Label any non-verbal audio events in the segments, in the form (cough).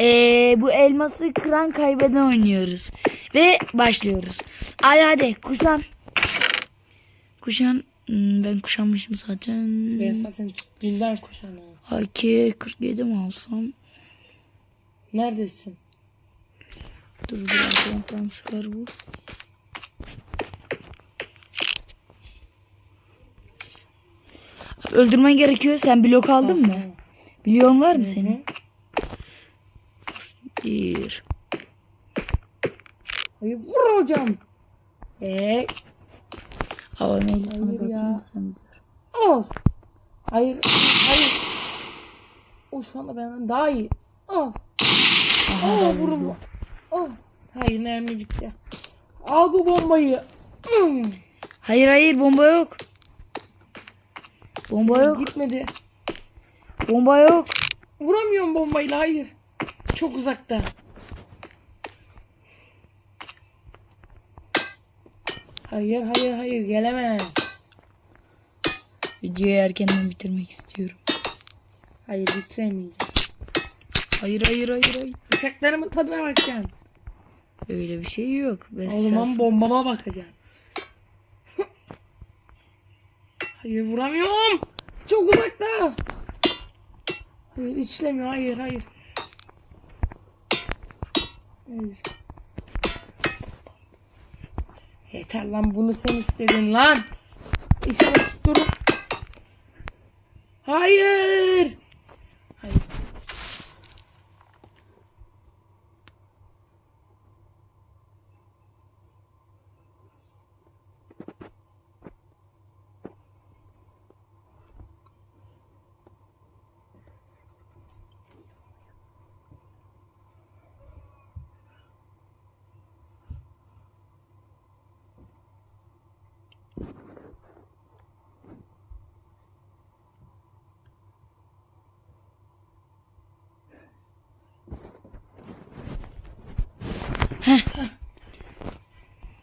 Ee, bu elması kıran kaybeden oynuyoruz. Ve başlıyoruz. Hadi hadi kuşan. Kuşan. Hmm, ben kuşanmışım zaten. Ben zaten dünden kuşanım. AK 47 mi alsam? Neredesin? Dur biraz yandan sıkar bu. Öldürmen gerekiyor. Sen blok aldın mı? Milyon var mı senin? Bir. Hayır vur hocam. Eee. Havaneyle sana Hayır ya. Al. Hayır. Hayır. O şu anda benden daha iyi. Al. Aha, vurulma. vurdum. Al. Hayır mermi bitti. Al bu bombayı. Hmm. Hayır hayır bomba yok. Bomba yok. Gitmedi. Bomba yok. Vuramıyorum bombayla hayır. Çok uzakta. Hayır hayır hayır gelemez. Videoyu erkenden bitirmek istiyorum. Hayır bitiremeyeceğim. Hayır hayır hayır hayır. Bıçaklarımın tadına bakacaksın. Öyle bir şey yok. Ben O zaman sen- bombama bakacaksın. (laughs) hayır vuramıyorum. Çok uzakta. Hayır işlemiyor. Hayır hayır. Yeter lan bunu sen istedin lan. İnşallah tutturup. Hayır. Hayır.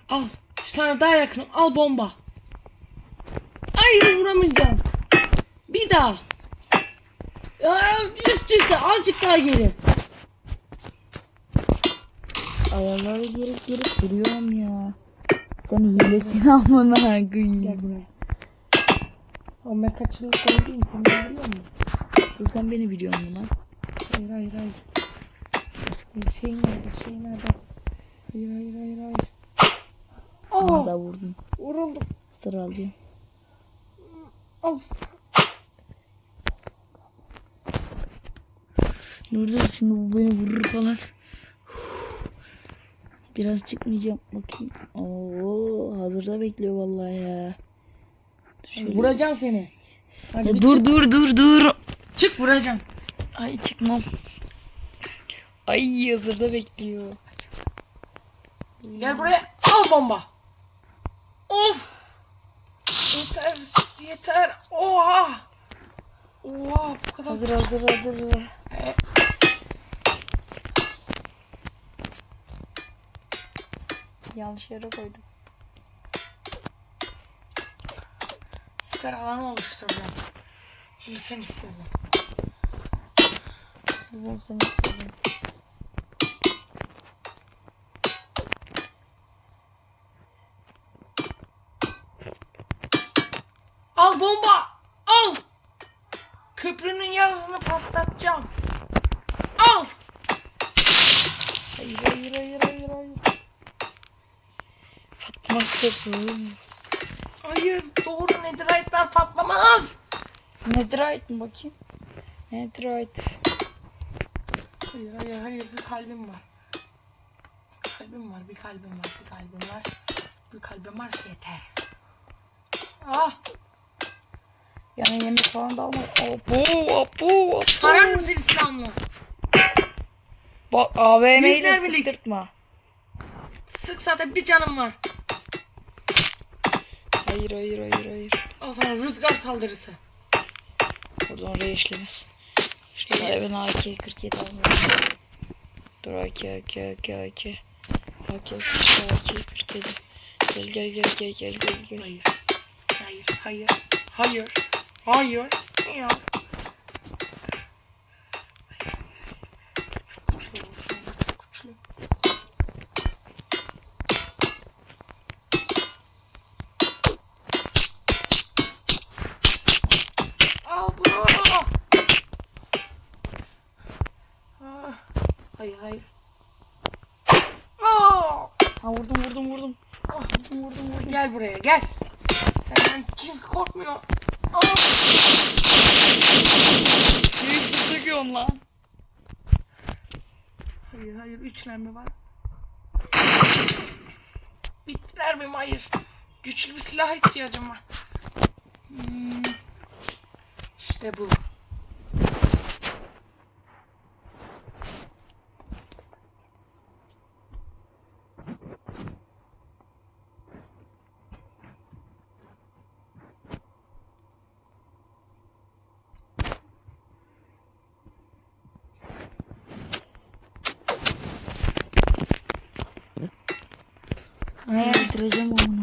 Al. Şu tane daha yakın. Al bomba. Hayır vuramayacağım. Bir daha. Ya, üst üste azıcık daha geri. Ayarları gerek gerek duruyorum ya. Sen hilesini (laughs) amına koyayım. Gel buraya. Kaç yıllık oyuncuyum sen beni biliyor musun? Asıl sen beni biliyor musun lan? Hayır hayır hayır. Şey nerede şey nerede? Hayır hayır hayır hayır. Aa da vurdun. vuruldum. Sıra alacağım. Al. Nurdan şimdi bu beni vurur falan. Biraz çıkmayacağım bakayım. Oo hazırda bekliyor vallahi ya. Şöyle- Vuracağım seni. Hadi Ya dur çık. dur dur dur. Çık vuracağım. Ay çıkmam. Ay hazırda bekliyor. Gel buraya. Al bomba. Of. Yeter. Yeter. Oha. Oha bu kadar. Hazır hazır hazır. Yanlış yere koydum. Siper alanı oluşturacağım. Bunu sen istedin. Siz ben seni istedim. Al bomba. Al. Köprünün yarısını patlatacağım. Al. Hayır hayır hayır hayır hayır. Fatma oğlum. Hayır doğru netherite'lar patlamaz. Netherite mi bakayım? Netherite. Hayır hayır hayır bir kalbim var. Kalbim var bir kalbim var bir kalbim var. Bir kalbim var yeter. Ah Yani yemek falan da alma. Apo apo apo. tarar mı seni silahımla? Bak AVM ile Yüzler birlik. sıktırtma. Sık zaten bir canım var. Hayır hayır hayır hayır. Al sana rüzgar saldırısı. Oradan oraya işlemez. Şöyle ben AK 47 almıyorum. Dur AK AK AK AK. AK AK 47. Gel gel gel gel gel gel gel. Hayır. Hayır. Hayır. Hayır. Hayır. Ya. Ah. Hayır hayır. Aa! Ha vurdum vurdum vurdum. Ah, vurdum vurdum vurdum. Gel buraya gel. Senden kim korkmuyor? Aa! Hayır üçler mi var? Bittiler mi? Hayır. Güçlü bir silah ihtiyacım var. Hmm. İşte bu. Bitireceğim onu.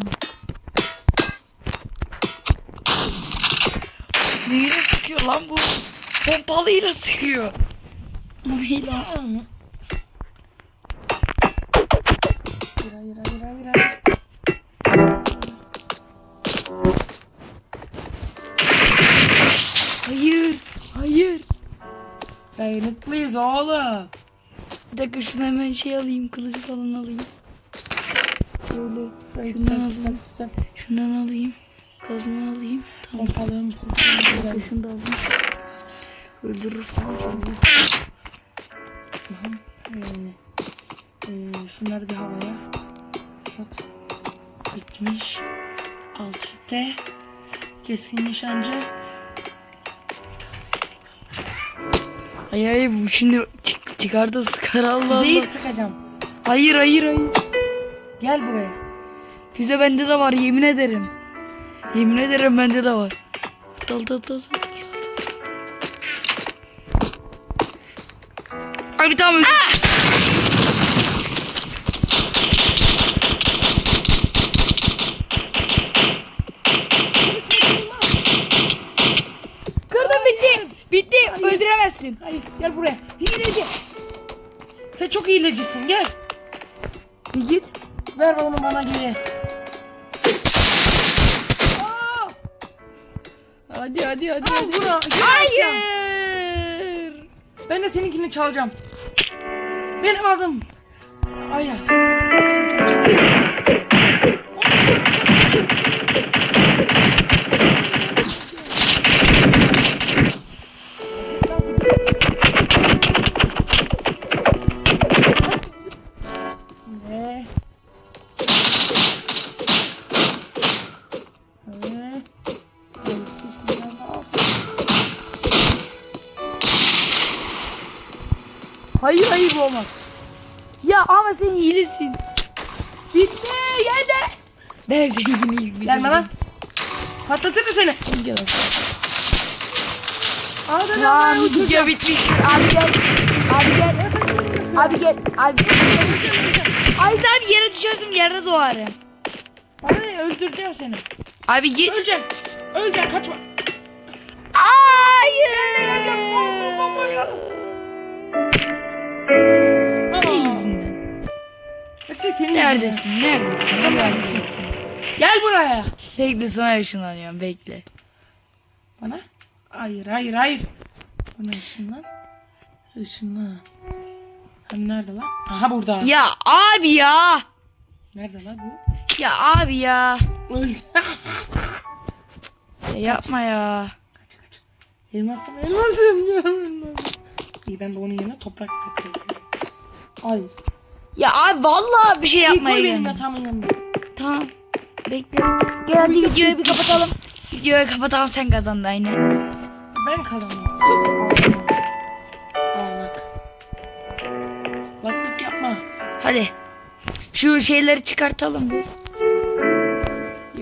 Neyle sıkıyor lan bu? Pompalıyla sıkıyor. Neyle? Hayır hayır hayır hayır hayır. Hayır. Hayır. Dayanıklıyız oğlum. Bir dakika şunu hemen şey alayım. Kılıcı falan alayım. Şöyle Şundan alayım. Şundan alayım. Kazma alayım. Tamam. Güzel. Şunu da alayım. Öldürür falan şimdi. Ee, şunları bir havaya sat. Bitmiş. Alçıkte. Keskin nişancı. Hayır hayır bu şimdi çık, çıkar da sıkar Allah Allah. sıkacağım. Hayır hayır hayır. Gel buraya. Füze bende de var yemin ederim. Yemin ederim bende de var. Dal dal dal dal. Abi tamam. Kırdım bitti. Bitti. Öldüremezsin. Hayır gel buraya. Hileci. Sen çok hilecisin gel. Bir git. Ver onu bana geri. Hadi hadi hadi. Al. Gel aşağı. Hayır. Ben de seninkini çalacağım. Benim adım. Ayaz. Hayır hayır bu olmaz. Ya ama sen iyilesin. Bitti yedi. Ben seninkini ilk Gelme lan. Patlatırım seni. Gel Ağda Lan lan video bitmiş. Abi gel. Abi gel. Abi gel. Abi. Ay abi yere düşersin yerde doğarım. Bana ne öldüreceğim seni. Abi git. Öleceksin. Öleceksin kaçma. Hayır. Şey senin. Neredesin? Neredesin? Neredesin? Gel buraya. Bekle sana ışınlanıyorum bekle. Bana. Hayır hayır hayır. Bana ışınlan. Işınlan. Hani nerede lan? Aha burada. Ya abi ya. Nerede lan bu? Ya abi ya. Ya yapma ya. elmasım elmasım diyorum (laughs) elmasım. İyi ben de onun yerine toprak takıyorum. Ay. Ya abi vallahi bir şey yapmaya koy benim geldim. yatağımın yanına. Tamam. Bekle. Gel hadi videoyu bir kapatalım. Videoyu kapatalım sen kazandın aynen. Ben kazandım. Ağlak. Baklık yapma. Hadi. Şu şeyleri çıkartalım bir.